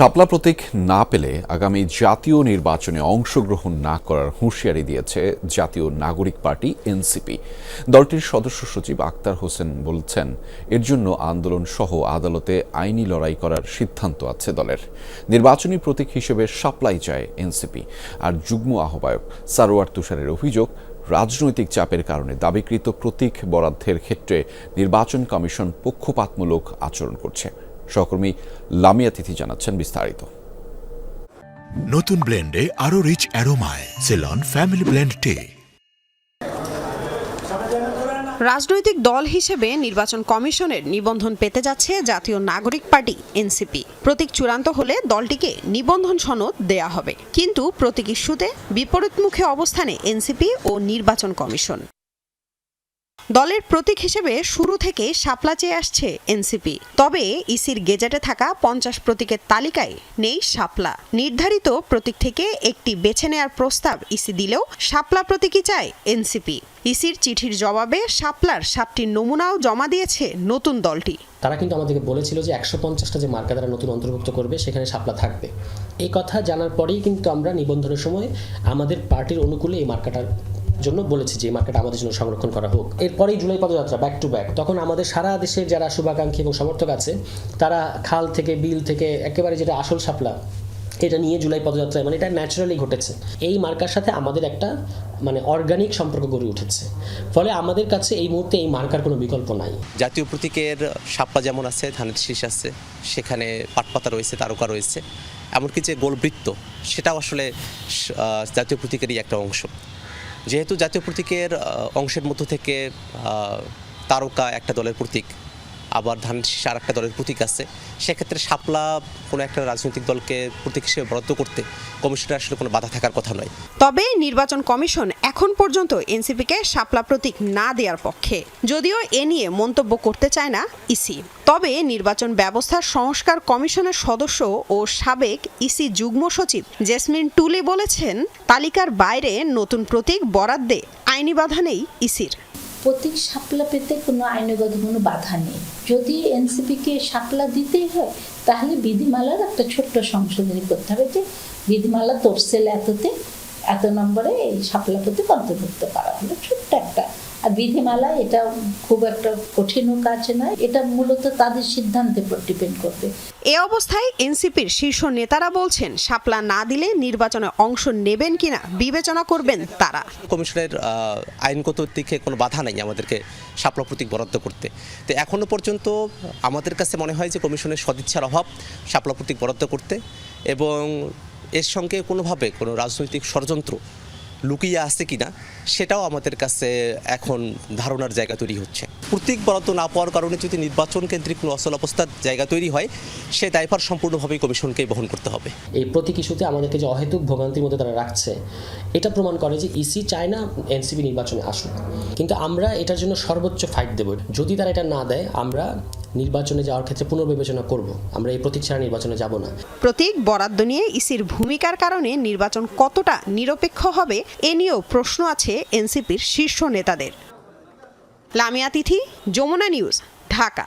শাপলা প্রতীক না পেলে আগামী জাতীয় নির্বাচনে অংশগ্রহণ না করার হুঁশিয়ারি দিয়েছে জাতীয় নাগরিক পার্টি, এনসিপি। দলটির সদস্য সচিব আক্তার হোসেন বলছেন, এর জন্য আন্দোলন সহ আদালতে আইনি লড়াই করার সিদ্ধান্ত আছে দলের। নির্বাচনী প্রতীক হিসেবে শাপলাই চায় এনসিপি। আর যুগ্ম আহ্বায়ক সারোয়ার তুষারের অভিযোগ, রাজনৈতিক চাপের কারণে দাবিকৃত প্রতীক বরাদ্দের ক্ষেত্রে নির্বাচন কমিশন পক্ষপাতমূলক আচরণ করছে। সহকর্মী লামিয়া তিথি জানাচ্ছেন বিস্তারিত। নতুন ব্লেন্ডে আরও রিচ অ্যারোমায় সেলন ফ্যামিলি ব্লেন্ড টে রাজনৈতিক দল হিসেবে নির্বাচন কমিশনের নিবন্ধন পেতে যাচ্ছে জাতীয় নাগরিক পার্টি এনসিপি। প্রতীক চূড়ান্ত হলে দলটিকে নিবন্ধন সনদ দেয়া হবে। কিন্তু প্রতীক ইস্যুতে বিপরীতমুখী অবস্থানে এনসিপি ও নির্বাচন কমিশন। দলের প্রতীক হিসেবে শুরু থেকে শাপলা চেয়ে আসছে এনসিপি। তবে ইসির গেজেটে থাকা পঞ্চাশ প্রতীকের তালিকায় নেই শাপলা। নির্ধারিত প্রতীক থেকে একটি বেছে নেয়ার প্রস্তাব ইসি দিলেও শাপলা প্রতীকই চায় এনসিপি। ইসির চিঠির জবাবে শাপলার সাতটি নমুনাও জমা দিয়েছে নতুন দলটি। তারা কিন্তু আমাদেরকে বলেছিল যে একশো পঞ্চাশটা যে মার্কা তারা নতুন অন্তর্ভুক্ত করবে, সেখানে শাপলা থাকবে। এই কথা জানার পরেই কিন্তু আমরা নিবন্ধনের সময় আমাদের পার্টির অনুকূলে এই মার্কাটার জন্য বলেছি যে মার্কাটা আমাদের জন্য সংরক্ষণ করা হোক। এরপরেই জুলাই পদযাত্রা ব্যাক টু ব্যাক তখন আমাদের সারা দেশের যারা শুভাকাঙ্ক্ষী এবং সমর্থক আছে, তারা খাল থেকে, বিল থেকে, একেবারে যেটা আসল শাপলা, এটা নিয়ে জুলাই পদযাত্রায় মানে এটা ন্যাচারালি ঘটেছে। এই মার্কার সাথে আমাদের একটা মানে অর্গানিক সম্পর্ক গড়ে উঠেছে। ফলে আমাদের কাছে এই মুহূর্তে এই মার্কার কোনো বিকল্প নাই। জাতীয় প্রতীকের সাপ্পা যেমন আছে, ধানের শীষ আছে, সেখানে পাটপাতা রয়েছে, তারকা রয়েছে। এমনকি যে গোলবৃত্ত, সেটাও আসলে জাতীয় প্রতীকেরই একটা অংশ। যেহেতু জাতীয় প্রতীকের অংশের মধ্য থেকে তারকা একটা দলের প্রতীক আবার ধানের শীষ আর একটা দলের প্রতীক আছে। সেক্ষেত্রে শাপলা কোনো একটা রাজনৈতিক দলকে প্রতীক হিসেবে বরাদ্দ করতে কমিশনের আসলে কোনো বাধা থাকার কথা নয়। তবে নির্বাচন কমিশন এখন পর্যন্ত এনসিপিকে শাপলা প্রতীক না দেওয়ার পক্ষে। যদিও এ নিয়ে মন্তব্য করতে চায় না ইসি। তবে নির্বাচন ব্যবস্থার সংস্কার কমিশনের সদস্য ও সাবেক ইসি যুগ্ম সচিব জেসমিন টুলে বলেছেন, তালিকার বাইরে নতুন প্রতীক বরাদ্দে আইনি বাধা নেই ইসির। প্রতীক সাপলা পেতে কোনো আইনগত কোনো বাধা নেই। যদি এনসিপিকে সাপলা দিতেই হয়, তাহলে বিধিমালার একটা ছোট্ট সংশোধনী করতে হবে যে বিধিমালা তোর সেল এততে, এত নম্বরে এই সাপলা প্রতীক অন্তর্ভুক্ত করা হলো। ছোট্ট একটা আর বিধিমালা এটা খুব একটা কঠিনও কাজ নয়। এটা মূলত তাদের সিদ্ধান্তের উপর ডিপেন্ড করবে। এ অবস্থায় এনসিপির শীর্ষ নেতারা বলছেন শাপলা না দিলে নির্বাচনে অংশ নেবেন কিনা বিবেচনা করবেন তারা। কমিশনের আইনগত দিকে কোনো বাধা নেই আমাদেরকে শাপলা প্রতীক বরাদ্দ করতে। তো এখনও পর্যন্ত আমাদের কাছে মনে হয় যে কমিশনের সদিচ্ছার অভাব শাপলা প্রতীক বরাদ্দ করতে এবং এর সঙ্গে কোনোভাবে কোনো রাজনৈতিক ষড়যন্ত্র লুকিয়ে আছে কিনা, সেটাও আমাদের কাছে এখন ধারণার জায়গা তৈরি হচ্ছে। প্রতীক বরাদ্দ না পাওয়ার কারণে যদি নির্বাচন কেন্দ্রিক কোনো অবস্থার জায়গা তৈরি হয়, সে দায়ভার সম্পূর্ণভাবেই কমিশনকেই বহন করতে হবে। এই প্রতীক ইস্যুতে আমাদেরকে যে অহেতুক ভোগান্তির মধ্যে তারা রাখছে, এটা প্রমাণ করে যে ইসি চায় না এনসিপি নির্বাচনে আসুক। কিন্তু আমরা এটার জন্য সর্বোচ্চ ফাইট দেব। যদি তারা এটা না দেয়, আমরা নির্বাচনে যাওয়ার ক্ষেত্রে পুনর্বিবেচনা করব। আমরা এই প্রতীক ছাড়া নির্বাচনে যাব না। প্রতীক বরাদ্দ নিয়ে ইসির ভূমিকার কারণে নির্বাচন কতটা নিরপেক্ষ হবে, এ নিয়েও প্রশ্ন আছে এনসিপির শীর্ষ নেতাদের। লামিয়া তিথি, যমুনা নিউজ, ঢাকা।